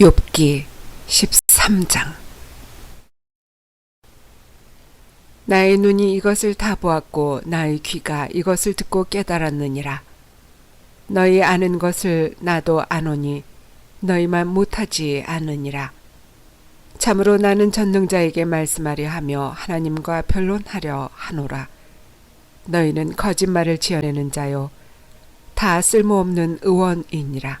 욥기 13장. 나의 눈이 이것을 다 보았고 나의 귀가 이것을 듣고 깨달았느니라. 너희 아는 것을 나도 아노니 너희만 못하지 않으니라. 참으로 나는 전능자에게 말씀하려 하며 하나님과 변론하려 하노라. 너희는 거짓말을 지어내는 자요. 다 쓸모없는 의원이니라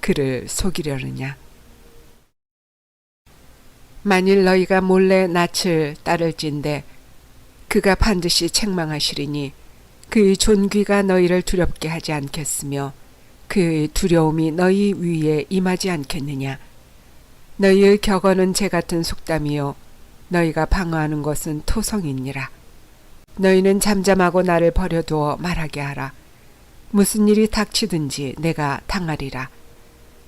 그를 속이려느냐. 만일 너희가 몰래 낯을 따를진대 그가 반드시 책망하시리니 그의 존귀가 너희를 두렵게 하지 않겠으며 그의 두려움이 너희 위에 임하지 않겠느냐. 너희의 격언은 재 같은 속담이요 너희가 방어하는 것은 토성이니라. 너희는 잠잠하고 나를 버려두어 말하게 하라. 무슨 일이 닥치든지 내가 당하리라.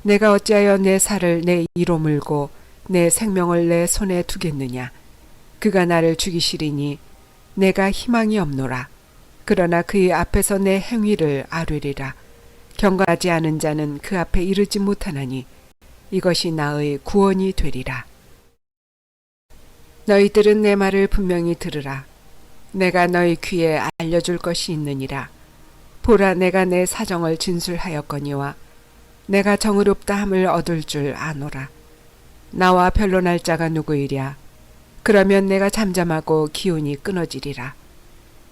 내가 어찌하여 내 살을 내 이로 물고 내 생명을 내 손에 두겠느냐. 그가 나를 죽이시리니 내가 희망이 없노라. 그러나 그의 앞에서 내 행위를 아뢰리라. 경건하지 않은 자는 그 앞에 이르지 못하나니 이것이 나의 구원이 되리라. 너희들은 내 말을 분명히 들으라. 내가 너희 귀에 알려줄 것이 있느니라. 보라 내가 내 사정을 진술하였거니와 내가 정의롭다 함을 얻을 줄 아노라. 나와 변론할 자가 누구이랴? 그러면 내가 잠잠하고 기운이 끊어지리라.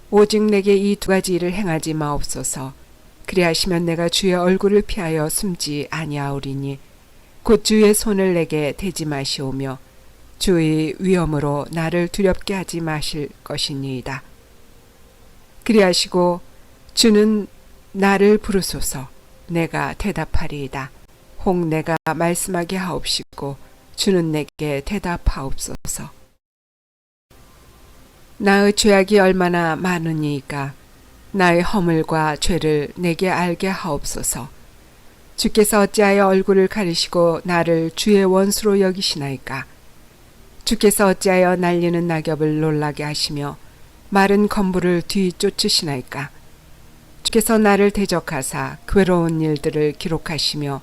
오직 내게 이 두 가지 일을 행하지 마옵소서. 그리하시면 내가 주의 얼굴을 피하여 숨지 아니하오리니 곧 주의 손을 내게 대지 마시오며 주의 위엄으로 나를 두렵게 하지 마실 것이니이다. 그리하시고 주는 나를 부르소서 내가 대답하리이다. 혹 내가 말씀하게 하옵시고 주는 내게 대답하옵소서. 나의 죄악이 얼마나 많으니까 나의 허물과 죄를 내게 알게 하옵소서. 주께서 어찌하여 얼굴을 가리시고 나를 주의 원수로 여기시나이까? 주께서 어찌하여 날리는 낙엽을 놀라게 하시며 마른 건물을 뒤쫓으시나이까? 주께서 나를 대적하사 괴로운 일들을 기록하시며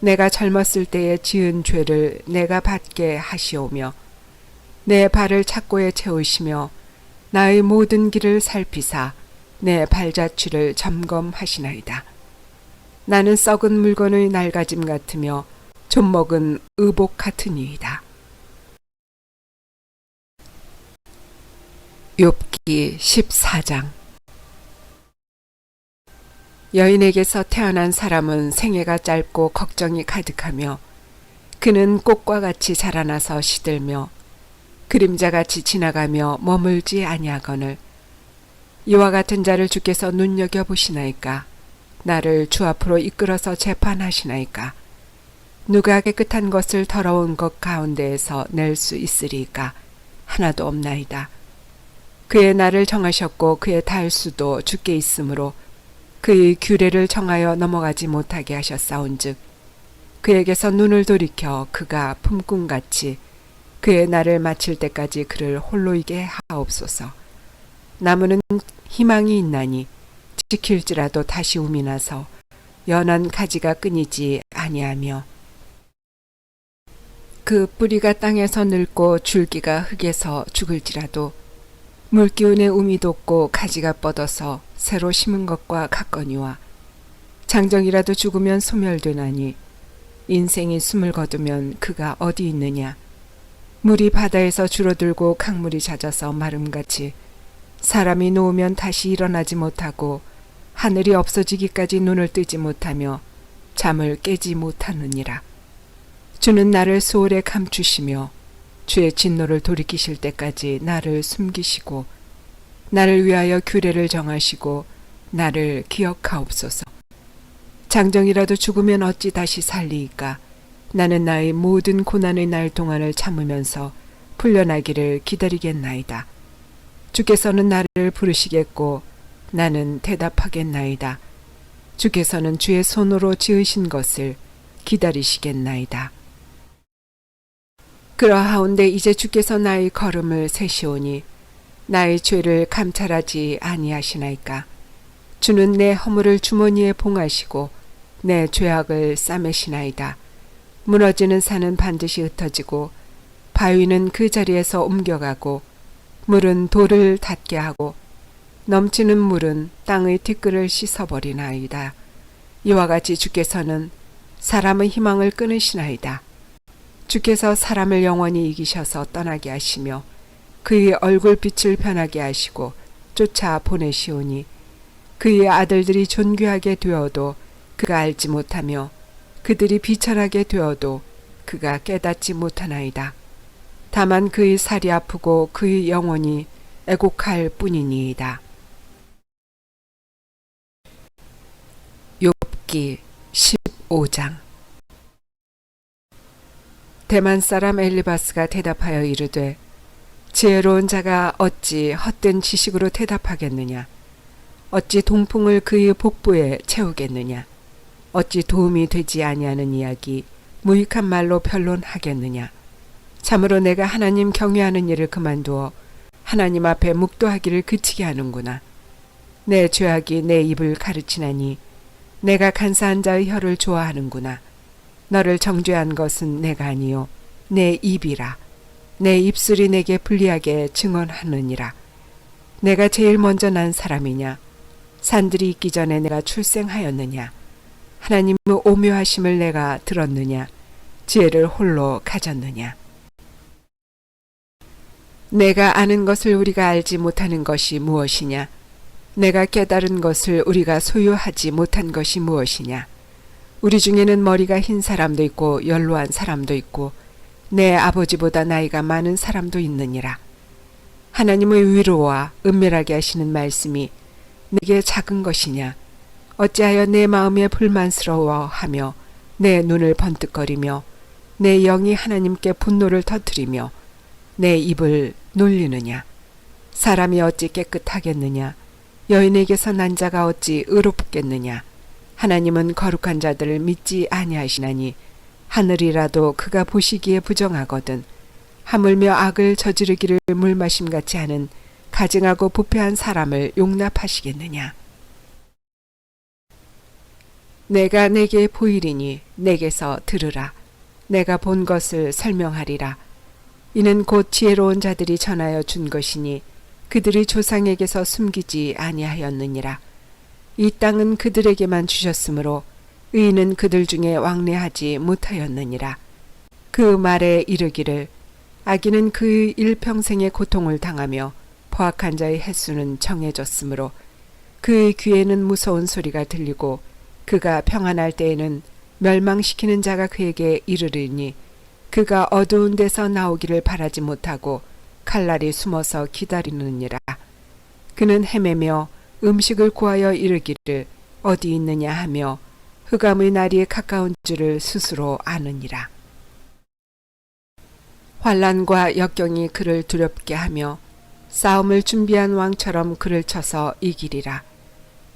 내가 젊었을 때에 지은 죄를 내가 받게 하시오며 내 발을 착고에 채우시며 나의 모든 길을 살피사 내 발자취를 점검하시나이다. 나는 썩은 물건의 낡아짐 같으며 좀먹은 의복 같으니이다. 욥기 14장 여인에게서 태어난 사람은 생애가 짧고 걱정이 가득하며 그는 꽃과 같이 자라나서 시들며 그림자같이 지나가며 머물지 아니하거늘 이와 같은 자를 주께서 눈여겨 보시나이까? 나를 주 앞으로 이끌어서 재판하시나이까? 누가 깨끗한 것을 더러운 것 가운데에서 낼 수 있으리까? 하나도 없나이다. 그의 나를 정하셨고 그의 달 수도 주께 있으므로 그의 규례를 정하여 넘어가지 못하게 하셨사온즉 그에게서 눈을 돌이켜 그가 품꾼같이 그의 날을 마칠 때까지 그를 홀로 이게 하옵소서. 나무는 희망이 있나니 지킬지라도 다시 움이 나서 연한 가지가 끊이지 아니하며 그 뿌리가 땅에서 늙고 줄기가 흙에서 죽을지라도 물기운에 움이 돋고 가지가 뻗어서 새로 심은 것과 같거니와 장정이라도 죽으면 소멸되나니 인생이 숨을 거두면 그가 어디 있느냐? 물이 바다에서 줄어들고 강물이 잦아서 마름같이 사람이 누우면 다시 일어나지 못하고 하늘이 없어지기까지 눈을 뜨지 못하며 잠을 깨지 못하느니라. 주는 나를 소홀에 감추시며 주의 진노를 돌이키실 때까지 나를 숨기시고 나를 위하여 규례를 정하시고 나를 기억하옵소서. 장정이라도 죽으면 어찌 다시 살리이까? 나는 나의 모든 고난의 날 동안을 참으면서 풀려나기를 기다리겠나이다. 주께서는 나를 부르시겠고 나는 대답하겠나이다. 주께서는 주의 손으로 지으신 것을 기다리시겠나이다. 그러하온데 이제 주께서 나의 걸음을 세시오니 나의 죄를 감찰하지 아니하시나이까. 주는 내 허물을 주머니에 봉하시고 내 죄악을 싸매시나이다. 무너지는 산은 반드시 흩어지고 바위는 그 자리에서 옮겨가고 물은 돌을 닿게 하고 넘치는 물은 땅의 티끌을 씻어버리나이다. 이와 같이 주께서는 사람의 희망을 끊으시나이다. 주께서 사람을 영원히 이기셔서 떠나게 하시며 그의 얼굴빛을 변하게 하시고 쫓아 보내시오니 그의 아들들이 존귀하게 되어도 그가 알지 못하며 그들이 비천하게 되어도 그가 깨닫지 못하나이다. 다만 그의 살이 아프고 그의 영혼이 애곡할 뿐이니이다. 욥기 15장 대만 사람 엘리바스가 대답하여 이르되 지혜로운 자가 어찌 헛된 지식으로 대답하겠느냐? 어찌 동풍을 그의 복부에 채우겠느냐? 어찌 도움이 되지 아니하는 이야기 무익한 말로 변론하겠느냐? 참으로 내가 하나님 경외하는 일을 그만두어 하나님 앞에 묵도하기를 그치게 하는구나. 내 죄악이 내 입을 가르치나니 내가 간사한 자의 혀를 좋아하는구나 너를 정죄한 것은 내가 아니요 내 입이라. 내 입술이 내게 불리하게 증언하느니라. 내가 제일 먼저 난 사람이냐? 산들이 있기 전에 내가 출생하였느냐? 하나님의 오묘하심을 내가 들었느냐? 지혜를 홀로 가졌느냐? 내가 아는 것을 우리가 알지 못하는 것이 무엇이냐? 내가 깨달은 것을 우리가 소유하지 못한 것이 무엇이냐 우리 중에는 머리가 흰 사람도 있고 연로한 사람도 있고 내 아버지보다 나이가 많은 사람도 있느니라. 하나님의 위로와 은밀하게 하시는 말씀이 내게 작은 것이냐? 어찌하여 내 마음에 불만스러워하며 내 눈을 번뜩거리며 내 영이 하나님께 분노를 터뜨리며 내 입을 놀리느냐? 사람이 어찌 깨끗하겠느냐? 여인에게서 난 자가 어찌 의롭겠느냐? 하나님은 거룩한 자들을 믿지 아니하시나니 하늘이라도 그가 보시기에 부정하거든 하물며 악을 저지르기를 물마심 같이 하는 가증하고 부패한 사람을 용납하시겠느냐? 내가 내게 보이리니 내게서 들으라. 내가 본 것을 설명하리라. 이는 곧 지혜로운 자들이 전하여 준 것이니 그들이 조상에게서 숨기지 아니하였느니라 이 땅은 그들에게만 주셨으므로 의인은 그들 중에 왕래하지 못하였느니라. 그 말에 이르기를 아기는 그의 일평생의 고통을 당하며 포악한 자의 횟수는 정해졌으므로 그의 귀에는 무서운 소리가 들리고 그가 평안할 때에는 멸망시키는 자가 그에게 이르르니 그가 어두운 데서 나오기를 바라지 못하고 칼날이 숨어서 기다리느니라. 그는 헤매며 음식을 구하여 이르기를 어디 있느냐 하며 흑암의 날이 가까운 줄을 스스로 아느니라. 환란과 역경이 그를 두렵게 하며 싸움을 준비한 왕처럼 그를 쳐서 이기리라.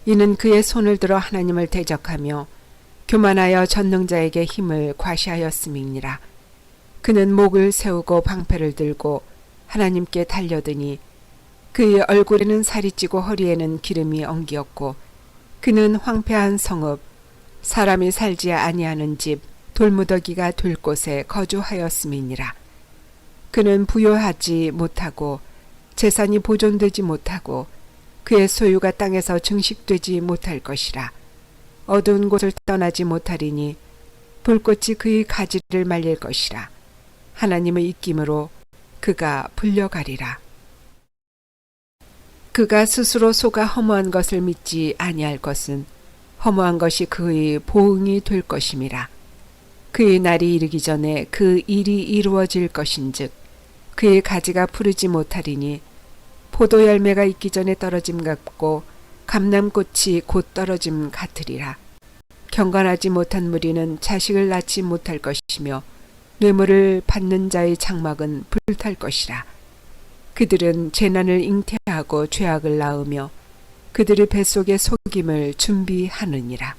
이는 그의 손을 들어 하나님을 대적하며 교만하여 전능자에게 힘을 과시하였음이니라. 그는 목을 세우고 방패를 들고 하나님께 달려드니 그의 얼굴에는 살이 찌고 허리에는 기름이 엉기었고 그는 황폐한 성읍 사람이 살지 아니하는 집 돌무더기가 될 곳에 거주하였음이니라. 그는 부여하지 못하고 재산이 보존되지 못하고 그의 소유가 땅에서 증식되지 못할 것이라. 어두운 곳을 떠나지 못하리니 불꽃이 그의 가지를 말릴 것이라. 하나님의 입김으로 그가 불려가리라. 그가 스스로 속아 허무한 것을 믿지 아니할 것은 허무한 것이 그의 보응이 될 것임이라. 그의 날이 이르기 전에 그 일이 이루어질 것인즉 그의 가지가 푸르지 못하리니 포도 열매가 있기 전에 떨어짐 같고 감남꽃이 곧 떨어짐 같으리라. 경건하지 못한 무리는 자식을 낳지 못할 것이며 뇌물을 받는 자의 장막은 불탈 것이라. 그들은 재난을 잉태하고 죄악을 낳으며 그들의 뱃속에 속임을 준비하느니라.